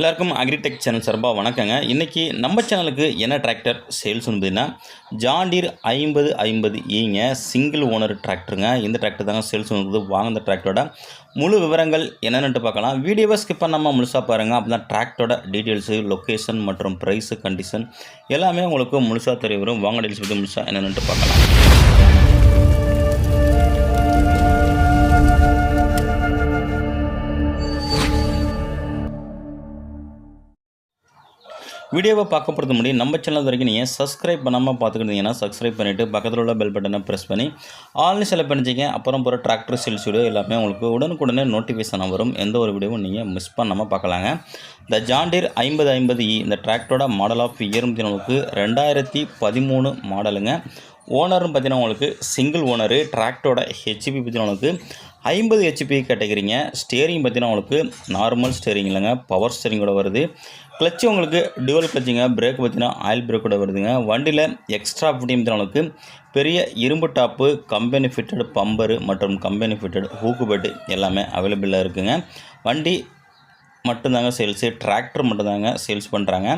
எல்லாருக்கும் agritech channel சார்பாக வணக்கங்க. இன்றைக்கி நம்ம சேனலுக்கு என்ன டிராக்டர் சேல்ஸ் பார்த்தீங்கன்னா ஜாண்டீர் ஐம்பது ஐம்பது ஈங்க சிங்கிள் ஓனர் டிராக்டருங்க இந்த டிராக்டர் தாங்க சேல்ஸ் இருக்குது வாங்க இந்த டிராக்டரோட முழு விவரங்கள் என்னென்னு பார்க்கலாம். வீடியோவை ஸ்கிப் பண்ணாமல் முழுசாக பாருங்கள் அப்போ தான் டிராக்டரோட டீட்டெயில்ஸு லொக்கேஷன் மற்றும் ப்ரைஸு கண்டிஷன் எல்லாமே உங்களுக்கு முழுசாக தெரிய வரும். வாங்க டீல்ஸ் பற்றி முழுசாக என்னென்னு பார்க்கலாம். வீடியோவை பார்க்க போகிறது முடியும் நம்ம சேனல் வரைக்கும் நீங்கள் சப்ஸ்கிரைப் பண்ணாமல் பார்த்துக்கிட்டீங்கன்னா சப்ஸ்கிரைப் பண்ணிவிட்டு பக்கத்தில் உள்ள பெல் பட்டனை ப்ரெஸ் பண்ணி ஆல்னு செலக்ட் பண்ணிச்சிங்க அப்புறம் போகிற டிராக்டர் சேல்ஸ் வீடியோ எல்லாமே உங்களுக்கு உடனுக்குடனே நோட்டிஃபிகேஷனாக வரும். எந்த ஒரு வீடியோவும் நீங்கள் மிஸ் பண்ணாமல் பார்க்கலாங்க. இந்த ஜாண்டீர் ஐம்பது ஐம்பது இ இந்த டிராக்டரோட மாடல் ஆஃப் இயரும் தினவுக்கு ரெண்டாயிரத்தி பதிமூணு மாடலுங்க ஓனர்னு பார்த்தீங்கன்னா உங்களுக்கு சிங்கிள் ஓனரு டிராக்டரோட ஹெச்பி பார்த்தீங்கன்னா உங்களுக்கு ஐம்பது ஹெச்பி கேட்டகிரிங்க. ஸ்டேரிங் பார்த்தீங்கன்னா உங்களுக்கு நார்மல் ஸ்டேரிங் இல்லைங்க. பவர் ஸ்டேரிங்கோட வருது. கிளச்சு உங்களுக்கு டுவல் கிளச்சிங்க பிரேக் பார்த்தீங்கன்னா ஆயில் பிரேக்கோட வருதுங்க. வண்டியில் எக்ஸ்ட்ரா ஃபிட்டிங் உங்களுக்கு பெரிய இரும்பு டாப்பு கம்பெனி ஃபிட்டட் பம்பரு மற்றும் கம்பெனி ஃபிட்டட் ஹூக்கு பெட்டு எல்லாமே அவைலபிளாக இருக்குங்க. வண்டி மட்டும்தாங்க சேல்ஸு டிராக்டர் மட்டும்தாங்க சேல்ஸ் பண்ணுறாங்க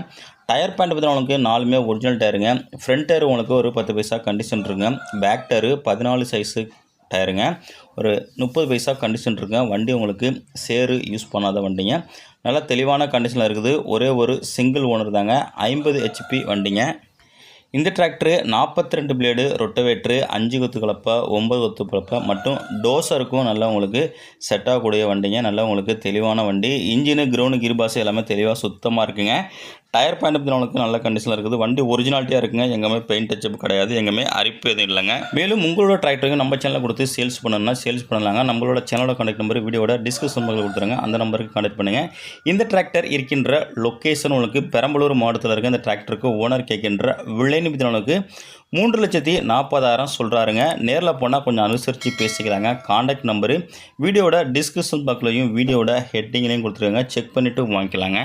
டயர் பேண்ட் பார்த்தீங்கன்னா உங்களுக்கு நாலுமே ஒரிஜினல் டயருங்க ஃப்ரண்ட் டயர் உங்களுக்கு ஒரு பத்து பைசா கண்டிஷன் இருக்குங்க. பேக் டயரு பதினாலு சைஸு டயருங்க. ஒரு முப்பது பைசா கண்டிஷன் இருக்குங்க. வண்டி உங்களுக்கு சேரு யூஸ் பண்ணாத வண்டிங்க. நல்லா தெளிவான கண்டிஷனில் இருக்குது. ஒரே ஒரு சிங்கிள் ஓனர் தாங்க. ஐம்பது ஹெச்பி வண்டிங்க. இந்த டிராக்டரு நாற்பத்தி ரெண்டு பிளேடு ரொட்டவேட்ரு அஞ்சு கொத்து கலப்பை ஒம்பது கொத்து கலப்பை மற்றும் டோசருக்கும் நல்லா உங்களுக்கு செட் ஆகக்கூடிய வண்டிங்க. நல்லா உங்களுக்கு தெளிவான வண்டி. இன்ஜினு கிரௌண்டு கிருபாஸ் எல்லாமே தெளிவாக சுத்தமாக இருக்குங்க. டயர் பாயிண்ட் பற்றி உங்களுக்கு நல்ல கண்டிஷனில் இருக்குது. வண்டி ஒரிஜினாலிட்டியாக இருக்குங்க. எங்கேயுமே பெயிண்ட் டச்சப் கிடையாது. எங்கேயுமே அரிப்பு எதுவும் இல்லைங்க. மேலும் உங்களோட டிராக்டருக்கு நம்ம சேனலில் கொடுத்து சேல்ஸ் பண்ணணும்னா சேல்ஸ் பண்ணலாங்க. நம்மளோட சேனலோட கான்டாக்ட் நம்பர் வீடியோட டிஸ்கிரிப்ஷன் பக்கத்தில் கொடுத்துருங்க. அந்த நம்பருக்கு கான்டாக்ட் பண்ணுங்கள் இந்த டிராக்டர் இருக்கின்ற லொக்கேஷன் உங்களுக்கு பெரம்பலூர் மாவட்டத்தில் இருக்க இந்த டிராக்டருக்கு ஓனர் கேட்கின்ற விலை நிமித்தவனுக்கு மூன்று லட்சத்தி நாற்பதாயிரம் சொல்கிறாருங்க நேரில் போனால் கொஞ்சம் அனுசரித்து பேசிக்கிறாங்க காண்டாக்ட் நம்பரு வீடியோட டிஸ்கிரிப்ஷன் பக்கத்துலையும் வீடியோட ஹெட்டிங்லேயும் கொடுத்துருங்க. செக் பண்ணிவிட்டு வாங்கிக்கலாங்க.